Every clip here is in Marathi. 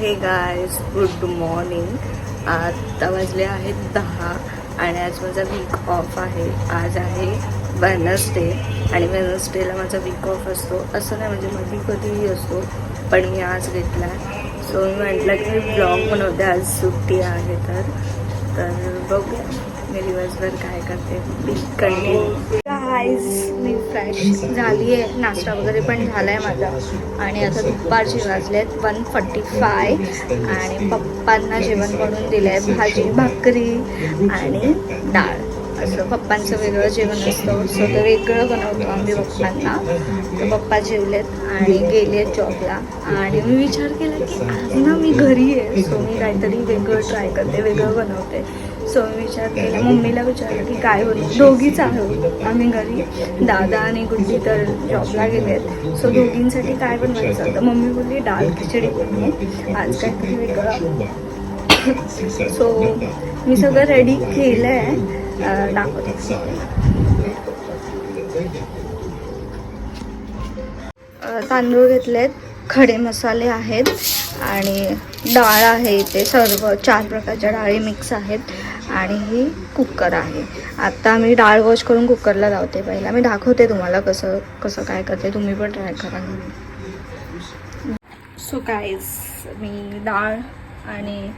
हे गायज गुड मॉर्निंग आत्ता वाजले आहेत दहा आणि आज माझा वीक ऑफ आहे. आज आहे वेनसडे आणि वेनसडेला माझा वीक ऑफ असतो. असं नाही म्हणजे मधी कधीही असतो पण मी आज घेतला सो मी म्हटलं की मी ब्लॉग बनवते. आज सुट्टी आहे तर. तर बघूया मी दिवसभर काय करते. कंटिन्यू गाईज मी फ्रेश झाली आहे नाश्ता वगैरे पण झाला आहे माझा. आणि आता दुपारचे वाजले आहेत वन फोर्टी फाय आणि पप्पांना जेवण बनवून दिलं आहे भाजी भाकरी आणि डाळ. असं पप्पांचं वेगळं जेवण असतं. सो ते वेगळं बनवतो आम्ही पप्पांना. तर पप्पा जेवलेत आणि गेले जॉबला आणि मी विचार केला की आज ना मी घरी आहे. सो मी काहीतरी वेगळं ट्राय करते वेगळं बनवते. सो विचार केला मम्मीला विचारलं की काय होईल दोघीच आहोत. आम्ही घरी. दादा आणि गुड्डी तर जॉबला गेले आहेत. सो दोघींसाठी काय बनवायचं? तर मम्मी बोलली डाळ खिचडी बनवू. आज काहीतरी वेगळं. सो मी सगळं रेडी केलं आहे दाखवते. तांदूळ घेतलेत. खडे मसाले आहेत. आणि डाळ आहे इथे. सर्व चार प्रकारच्या डाळी मिक्स आहेत. आणि ही कुकर आहे. आता मी डाळ वॉश करून कुकरला लावते पहिला. मी दाखवते तुम्हाला कसं कसं काय करते. तुम्ही पण ट्राय करा. सो कायच मी डाळ आणि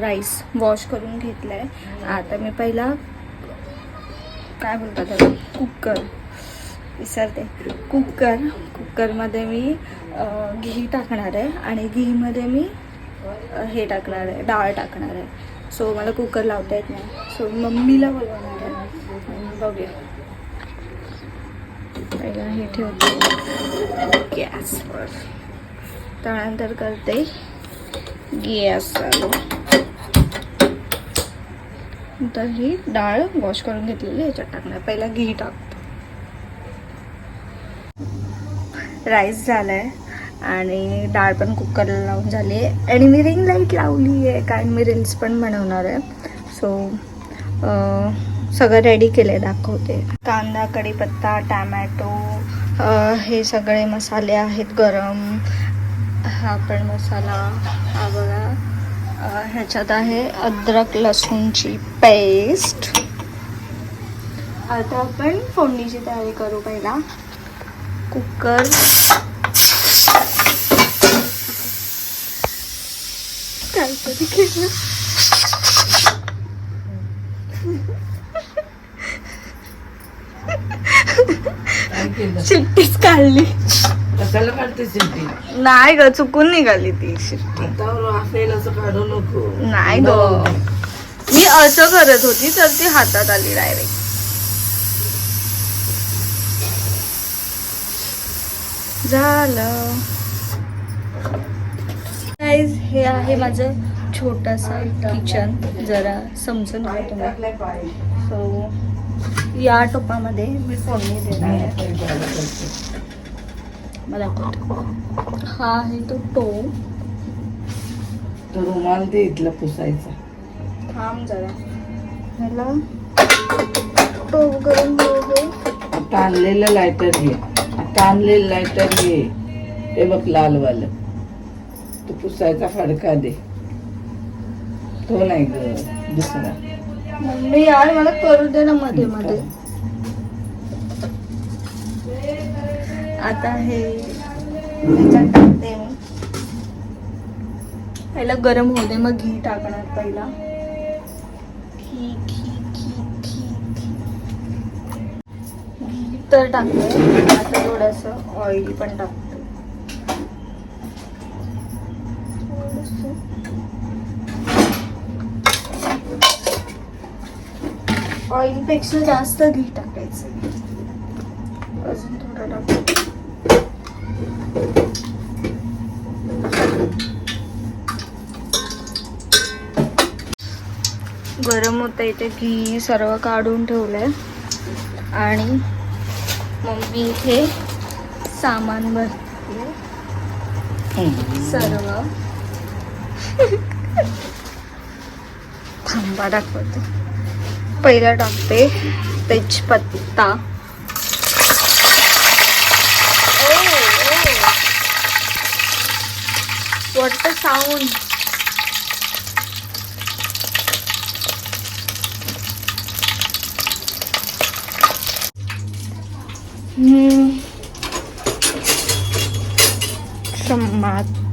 राईस वॉश करून घेतलं आहे आता मी पहिला काय बोलतात त्याला? कुकर विसरते. कुकर कुकरमध्ये मी घी टाकणार आहे. आणि घीमध्ये मी हे टाकणार आहे. डाळ टाकणार आहे. सो मला कुकर लावता येत नाही. सो मम्मीला बोलवणार आहे. बघूया. पहिला हे ठेवते. गॅसवर त्यानंतर करते. गॅस चालू. तर ही डाळ वॉश करून घेतलेली ह्याच्यात टाकणार. पहिला घी टाकतो. राईस झालाय. आणि डाळ पण कुकरला लावून झाली आहे. आणि मी रिंग लाइट लावली आहे कारण मी रील्स पण बनवणार आहे. सो सगळं रेडी केलं आहे दाखवते. कांदा कढीपत्ता टॅमॅटो हे सगळे मसाले आहेत गरम. हा पण मसाला हा बघा. ह्याच्यात आहे अद्रक लसूणची पेस्ट आता आपण फोडणीची तयारी करू पहिला. कुकर. काहीतरी केलं शिट्टीच काढली. कशाला काढते शिट्टी? नाही ग चुकून निघाली ती शिट्टी. हातावर वाफेल असं काढू नको. नाही ग. मी असं करत होती तर ती हातात आली डायरेक्ट झालं. हे आहे माझं छोटंसं किचन जरा समजून घ्या तुम्ही. सो या टोपामध्ये मी फोडणी देणार आहे. मला दाखवतो हा आहे तो तो रुमाल ते इथला पुसायचा. थांब जरा. ह्याला टोप करून हे. आता आणलेलं लायटर घे. आता आणलेलं लायटर घे. ते बघ लालवालं. तू पुसायचा फडका दे. तो नाही ग दुसरा. मम्मी यार मला करू दे ना मध्ये मध्ये. आता हे ह्याच्यात टाकते मी. पहिला गरम होऊ दे मग घी टाकणार पहिला. घी घी घी घी घी. घी तर टाकते आता थोडस ऑइल पण टाकते. थोडंसं. ऑइलपेक्षा जास्त घी टाकायचं. अजून थोडं टाकू. गरम होतं इथे घी सर्व काढून ठेवलंय. आणि मम्मी इथे सामान भरते. सर्व. थांबा दाखवते. पहिला टाकते. तेजपत्ता वॉट द साऊंड चम्मच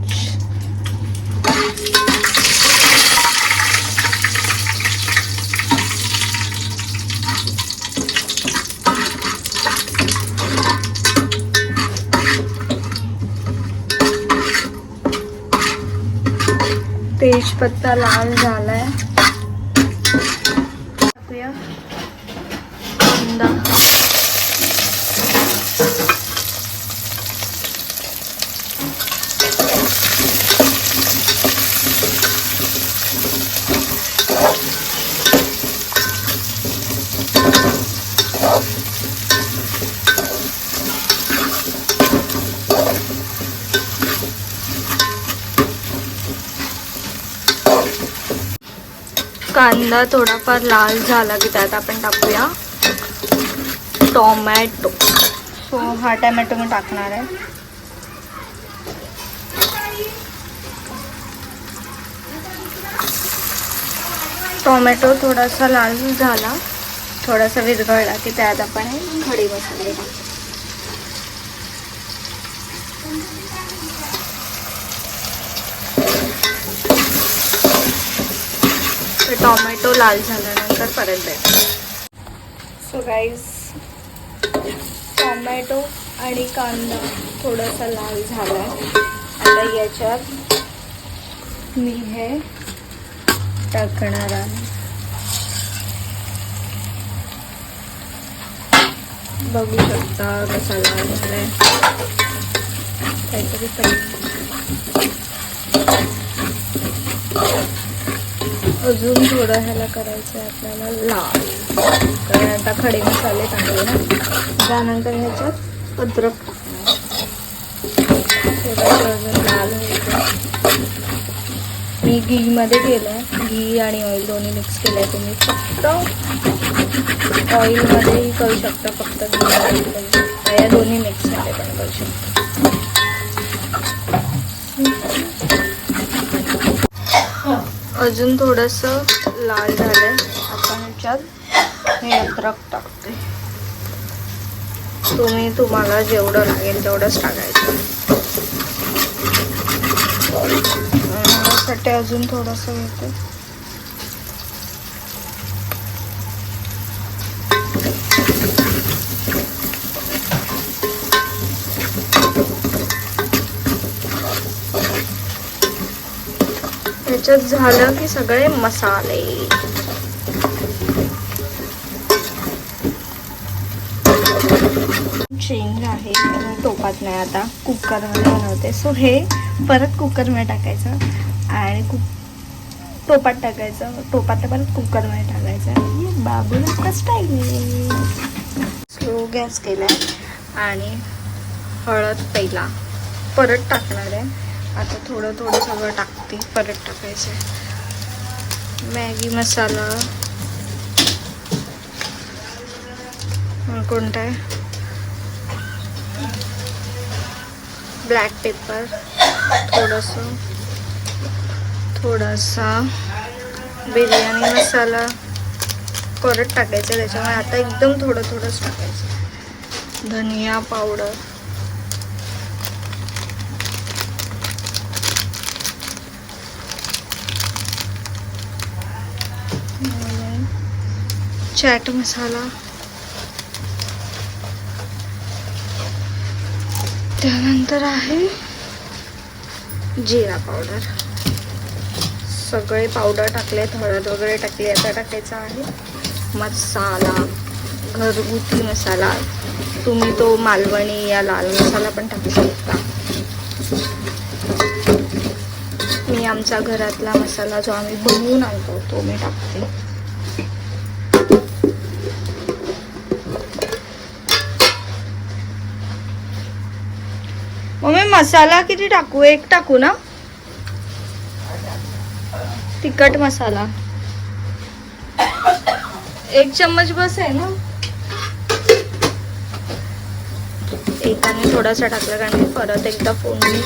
तेजपत्ता लाल झाला आहे कांदा कांदा थोडाफार लाल झाला की त्यात आपण टाकूया. टोमॅटो. सो हा टोमॅटो मी टाकणार आहे. टोमॅटो थोडासा लाल झाला. थोडासा विरघळला की त्यात आपण हे खडे मसाले टाकू टोमॅटो लाल झाल्यानंतर परत द्यायचा. सो गाईज टोमॅटो आणि कांदा थोडासा लाल झाला. आता याच्यात मी हे टाकणार आहे. बघू शकता कसा लाल झालाय. काहीतरी अजून थोडं ह्याला करायचं आहे आपल्याला लाल. कारण आता खडे मसाले टाकले ना. त्यानंतर ह्याच्यात अद्रक थोडंसं अजून लाल व्हायचं मी घीमध्ये केलं आहे घी आणि ऑइल दोन्ही मिक्स केलं आहे तुम्ही. फक्त ऑइलमध्येही करू शकता. फक्त घी या दोन्ही मिक्समध्ये पण करू शकता. अजून थोडंसं लाल झालंय. आपण ह्याच्यात हे अद्रक टाकते. तुम्ही तुम्हाला जेवढं लागेल तेवढंच टाकायचं. साठी अजून थोडंसं येते. ह्याच्यात झालं की सगळे मसाले. चेंज आहे. टोपात नाही आता. कुकरमध्ये बनवते सो हे परत कुकरमध्ये टाकायचं आणि कुक टोपात टाकायचं. टोपात परत कुकरमध्ये टाकायचं. बाबूला स्टाईल स्लो गॅस केलाय. आणि हळद पहिला. परत टाकणार आहे. आता थोडं थोडं सगळं टाकते परत टाकायचं. मॅगी मसाला. कोणता आहे? Black pepper. थोडंसं. थोडासा. बिर्याणी मसाला. परत टाकायचं त्याच्यामुळे आता एकदम थोडं थोडंच टाकायचं. धनिया पावडर. चॅट मसाला. त्यानंतर आहे जिरा पावडर. सगळे पावडर टाकलेत हळद वगैरे टाकली आता टाकायचा आहे. मसाला घरगुती मसाला. तुम्ही तो मालवणी या लाल मसाला पण टाकू शकता. मी आमचा घरातला मसाला जो आम्ही बनवून आणतो तो मी टाकते मम्मी मसाला किती टाकू? एक टाकू ना? तिखट मसाला. एक चम्मच बस आहे ना? एकाने थोडासा टाकला कारण मी परत एकदा फोडणी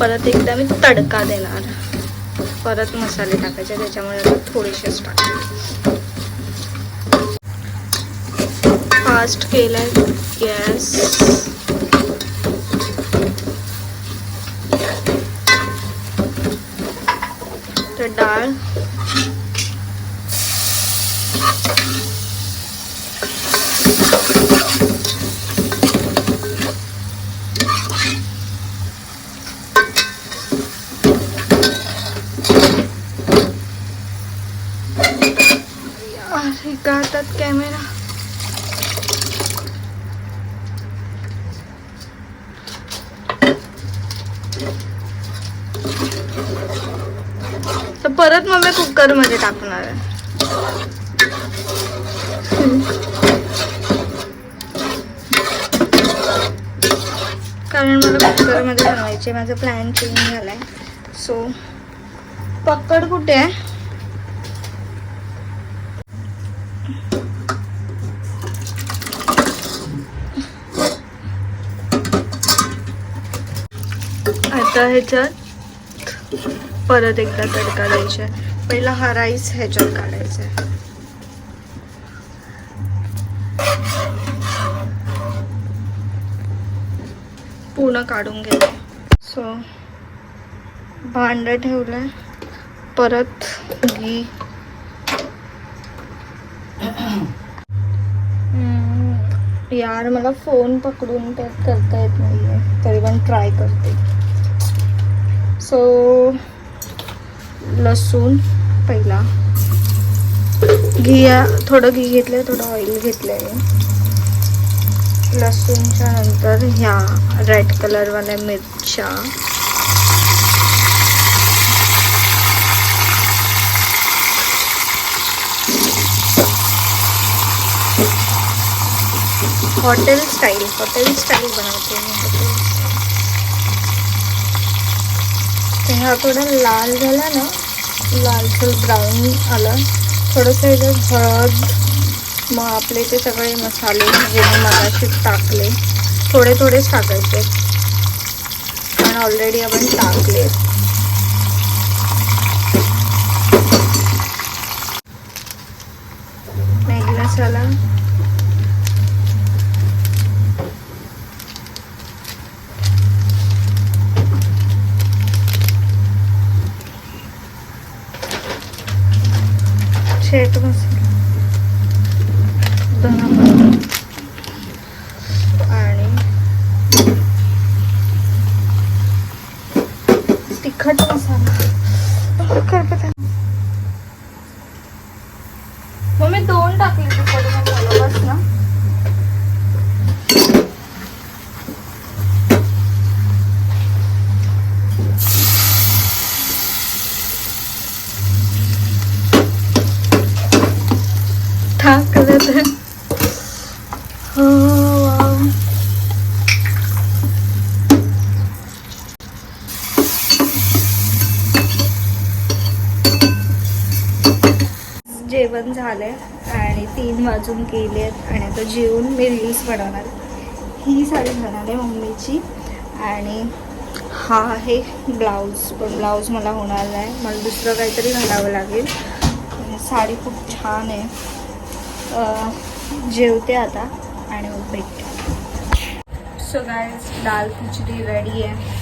परत एकदा मी तडका देणार. परत मसाले टाकायचे त्याच्यामुळे आता थोडेसेच टाकते फास्ट केलाय. गॅस तर डाळ अरे गातात कॅमेरा तर परत मग मी कुकरमध्ये टाकणार आहे. कारण मला कुकरमध्ये बनवायचे माझा प्लॅन चेंज झाला आहे सो पकड कुठे आहे? आता ह्याच्यात परत एकदा तडका द्यायचा आहे पहिला हा राईस ह्याच्यात काढायचा आहे. पूर्ण काढून घ्यायचं सो भांडं ठेवलंय. परत घी. यार मला फोन पकडून त्यात करता येत नाहीये. तरी पण ट्राय करते. सो लसूण पहिला. घी थोडं घी घेतलंय थोडं ऑइल घेतलंय. लसूणच्या नंतर ह्या रेड कलरवाल्या मिरच्या. हॉटेल स्टाईल हॉटेल स्टाईल बनवते मी. हॉटेल हा थोडा लाल झाला ना लालसर ब्राऊन आलं. थोडंसं याचं हळद मग आपले ते सगळे मसाले जे मी मगाशी टाकले. थोडे थोडेच टाकायचे. कारण ऑलरेडी आपण टाकले. मॅगी मसाला शेट मसाला धना पावडर आणि तिखट मसाला करपत मग मी दोन टाकले तिखट मसाला बस ना जेवण झालंय. आणि तीन वाजून गेलेत आणि आता जेवून मी रील्स बनवणार. ही साडी घालणार आहे मम्मीची. आणि हा आहे ब्लाऊज पण ब्लाऊज मला होणार नाही. मला दुसरं काहीतरी घालावं लागेल. साडी खूप छान आहे. जेवते आता आणि भेटते. सो गायज दाल खिचडी रेडी आहे.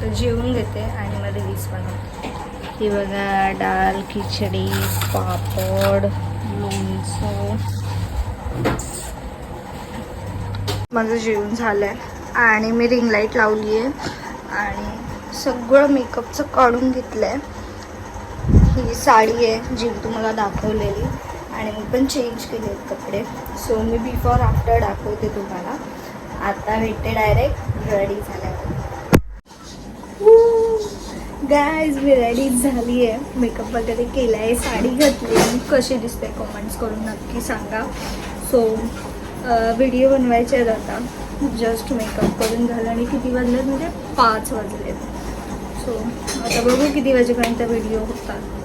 तर जेवून घेते आणि मग रील्स बनवते. ही बघा डाळ खिचडी पापड. सो माझं जेवण झालं आहे आणि मी रिंग लाइट लावली आहे आणि सगळं मेकअपचं काढून घेतलं आहे ही साडी आहे जी तुम्हाला दाखवलेली. आणि मी पण चेंज केले कपडे. सो मी बिफोर आफ्टर दाखवते तुम्हाला. आता भेटते डायरेक्ट रेडी झाल्यावर. गायज मी रेडी झाली आहे मेकअप वगैरे केला आहे साडी घातली आणि कशी दिसते कमेंट्स करून नक्की सांगा. सो व्हिडिओ बनवायचे आहेत आता. जस्ट मेकअप करून झालं आणि किती वाजले म्हणजे पाच वाजले सो आता बघू किती वाजेपर्यंत व्हिडिओ होतात.